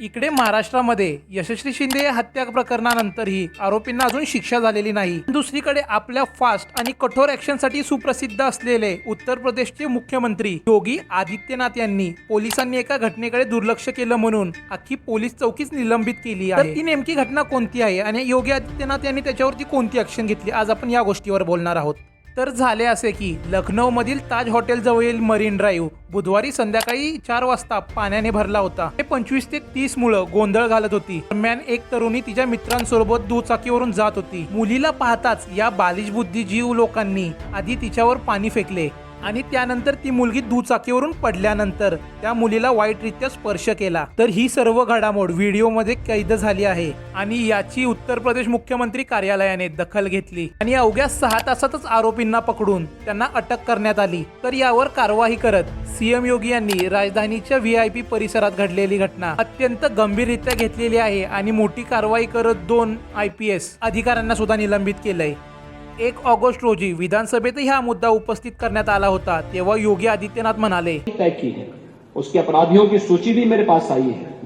इकडे महाराष्ट्रामध्ये यशस्वी शिंदे हत्या प्रकरणानंतरही आरोपींना अजून शिक्षा झालेली नाही. दुसरीकडे आपल्या फास्ट आणि कठोर ऍक्शनसाठी सुप्रसिद्ध असलेले उत्तर प्रदेशचे मुख्यमंत्री योगी आदित्यनाथ यांनी पोलिसांनी एका घटनेकडे दुर्लक्ष केलं म्हणून अख्खी पोलीस चौकीच निलंबित केली आहे. ती नेमकी घटना कोणती आहे? आणि योगी आदित्यनाथ यांनी त्याच्यावरती कोणती ऍक्शन घेतली? आज आपण या गोष्टीवर बोलणार आहोत. तर झाले असे की लखनौमधील ताज हॉटेलजवळील मरीन ड्राईव्ह बुधवारी संध्याकाळी चार वाजता पाण्याने भरला होता. हे पंचवीस ते तीस मुलं गोंधळ घालत होती. दरम्यान एक तरुणी तिच्या मित्रांसोबत दुचाकीवरून जात होती. मुलीला पाहताच या बालिश बुद्धिजीव लोकांनी आधी तिच्यावर पाणी फेकले. आणि त्यानंतर ती मुलगी दुचाकीवरून पडल्यानंतर त्या मुलीला वाईटरित्या स्पर्श केला. तर ही सर्व घडामोड व्हिडिओमध्ये कैद झाली आहे आणि याची उत्तर प्रदेश मुख्यमंत्री कार्यालयाने दखल घेतली. आणि अवघ्या सहा तासातच आरोपींना पकडून त्यांना अटक करण्यात आली. तर यावर कारवाई करत सीएम योगी यांनी राजधानीच्या व्ही आय पी परिसरात घडलेली घटना अत्यंत गंभीररित्या घेतलेली आहे आणि मोठी कारवाई करत दोन आय पी एस अधिकाऱ्यांना सुद्धा निलंबित केलंय. एक ऑगस्ट रोजी विधानसभेतही हा मुद्दा उपस्थित करण्यात आला होता, तेव्हा योगी आदित्यनाथ म्हणाले तय की है। उसके अपराधियों की सूची भी मेरे पास आई है।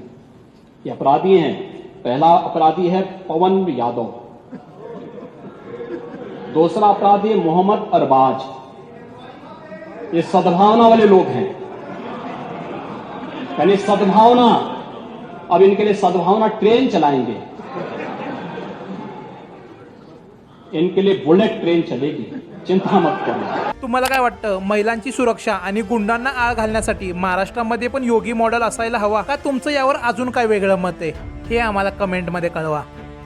ये अपराधी हैं। पहला अपराधी है पवन यादव। दूसरा अपराधी है मोहम्मद अरबाज। ये सद्भावना वाले लोग हैं। यानी सद्भावना, अब इनके लिए सद्भावना ट्रेन चलाएँगे। इनके लिए बुलेट ट्रेन चलेगी। चिंता मत करो तुम्हाला काय वाटतं? महिलांची सुरक्षा आणि गुंडांना आळ घालण्यासाठी महाराष्ट्रामध्ये पण योगी मॉडेल असायला हवा का? तुमचं यावर अजून काय वेगळं मत आहे? हे आम्हाला कमेंटमध्ये कळवा.